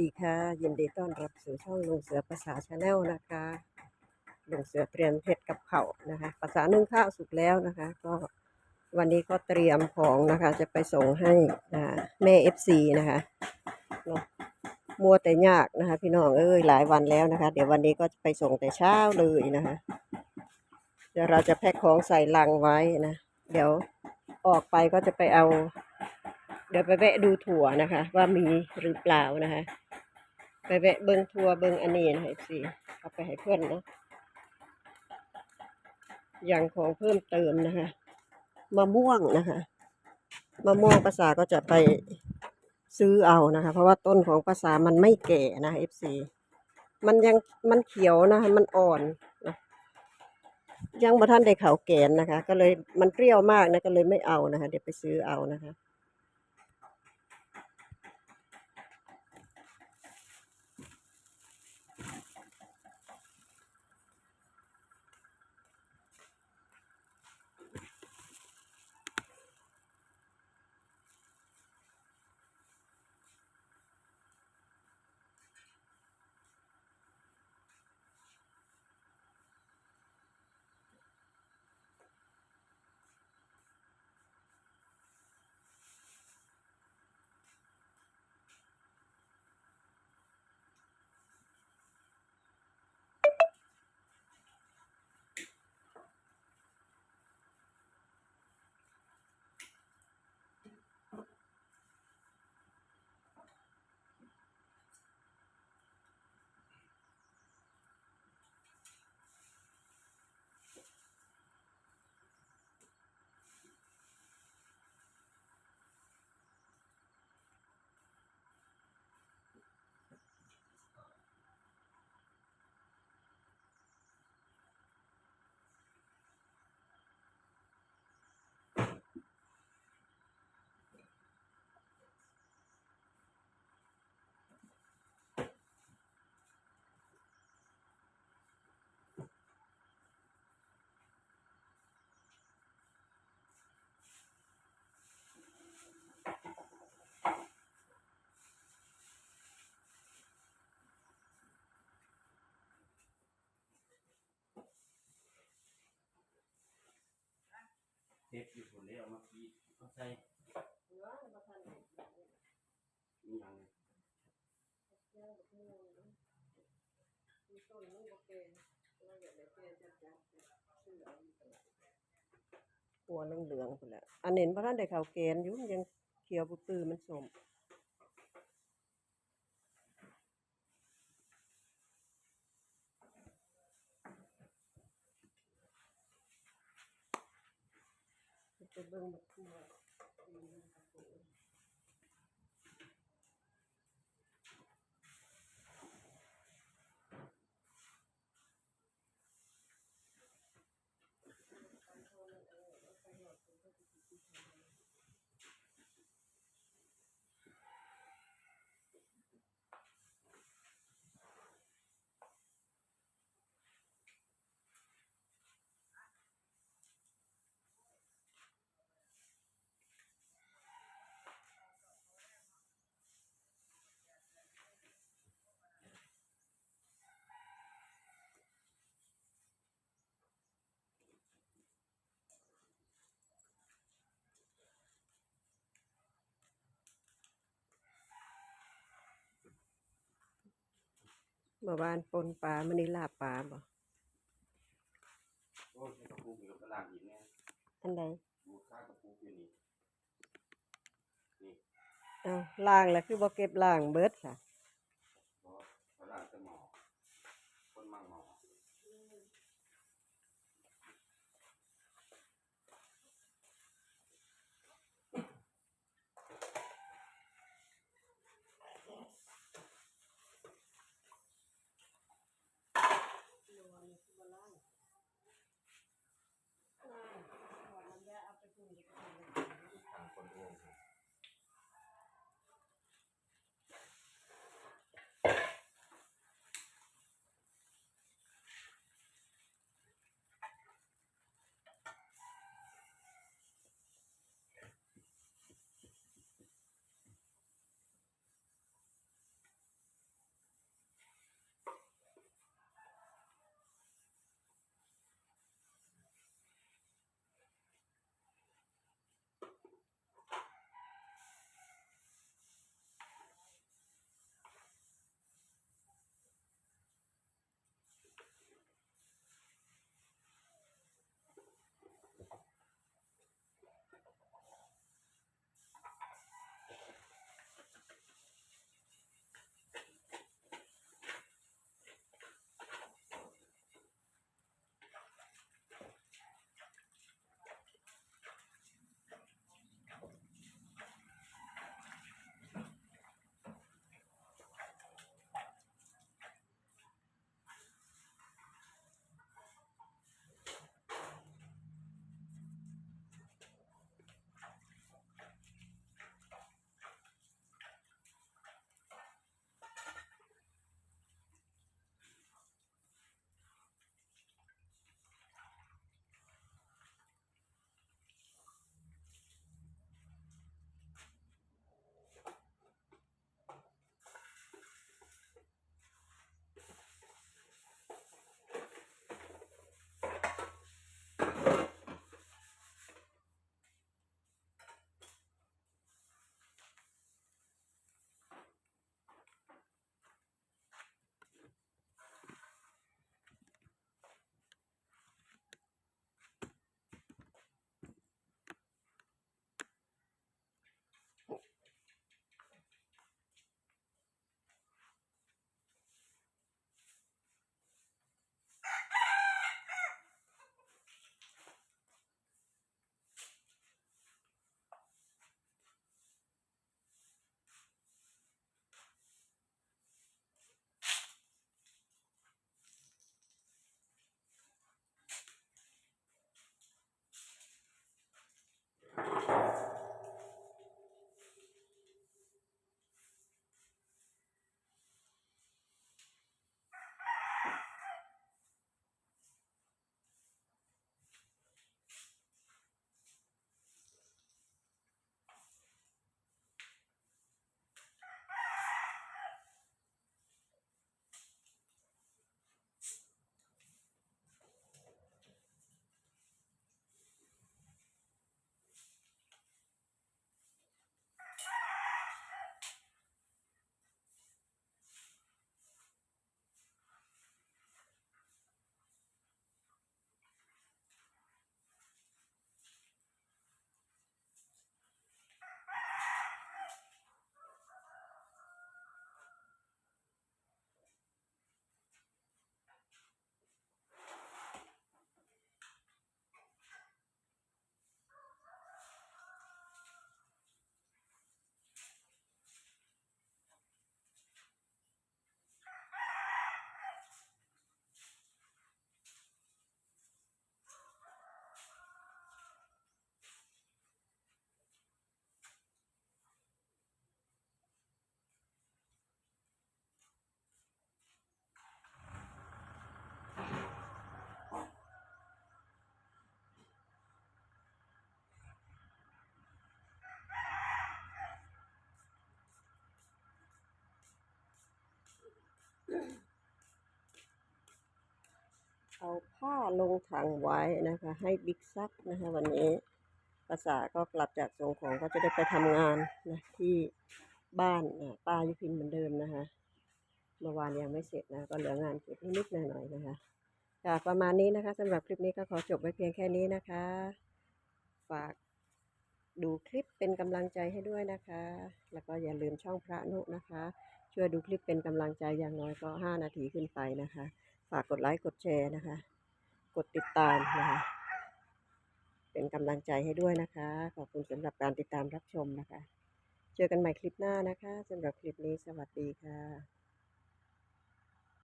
ดีค่ะยินดีต้อนรับสู่ช่องลุงเสือภาษาชาแนลนะคะลุงเสือเตรียมเห็ดกับเผานะคะภาษานึ่งข้าวสุกแล้วนะคะ ก็วันนี้ก็เตรียมของนะคะ จะไปส่งให้แม่เอฟซีนะคะเนาะมัวแต่ยากนะคะ พี่น้องเอ้ยหลายวันแล้วนะคะ เดี๋ยววันนี้ก็ไปส่งแต่เช้าเลยนะคะเดี๋ยวเราจะแพ็คของใส่ลังไว้นะ เดี๋ยวออกไปก็จะไปเอา เดี๋ยวไปแวะดูถั่วนะคะ ว่ามีหรือเปล่านะคะ ไปแวะเบิงถั่วเบิงอันนี้นะเอฟซีเอาไปให้เพื่อนเนาะอย่างของเพิ่มเติมนะคะมะม่วงนะคะมะม่วงภาษาก็จะไปซื้อเอานะคะ เพราะว่าต้นของภาษามันไม่แก่นะเอฟซีมันยังมันเขียวนะคะมันอ่อนนะยังบ่ท่านได้เขาแกนนะคะ ก็เลยมันเปรี้ยวมากนะก็เลยไม่เอานะคะ เดี๋ยวไปซื้อเอานะคะ เทปอยู่คนเดียวเมื่อกี้เขาใส่มีอยังเนี่ยหัวเหลืองๆพุ่นแหละอันเน้นพระท่านได้เขาวแกนอยู่งยังเขียวปุตรมันสม จะเบิ่งบักทั่ว เมื่อวานปนปลามันนี่ลาบปลาบ่โอ้ยกระปุกอยู่กับล่างหินเนี่ยอันใดดูข้างกระปุกอยู่นี่ นี่ เอาล่างแล้วคือบ่เก็บล่างเบิดค่ะ เอาผ้าลงถังไว้นะคะ ให้บิ๊กซักนะคะ วันนี้ภาษาก็กลับจากส่งของก็จะได้ไปทำงานนะที่บ้านนะป้ายุพินเหมือนเดิมนะคะเมื่อวานยังไม่เสร็จนะก็เหลืองานเก็บนิดๆหน่อยๆนะคะค่ะประมาณนี้นะคะสำหรับคลิปนี้ก็ขอจบไว้เพียงแค่นี้นะคะ ฝากดูคลิปเป็นกำลังใจให้ด้วยนะคะ แล้วก็อย่าลืมช่องพระนุนะคะ ช่วยดูคลิปเป็นกำลังใจอย่างน้อยก็ 5 นาทีขึ้นไปนะคะ ฝากกดไลค์กดแชร์นะคะ กดติดตามนะคะ เป็นกำลังใจให้ด้วยนะคะ ขอบคุณสำหรับการติดตามรับชมนะคะ เจอกันใหม่คลิปหน้านะคะสำหรับคลิปนี้สวัสดีค่ะ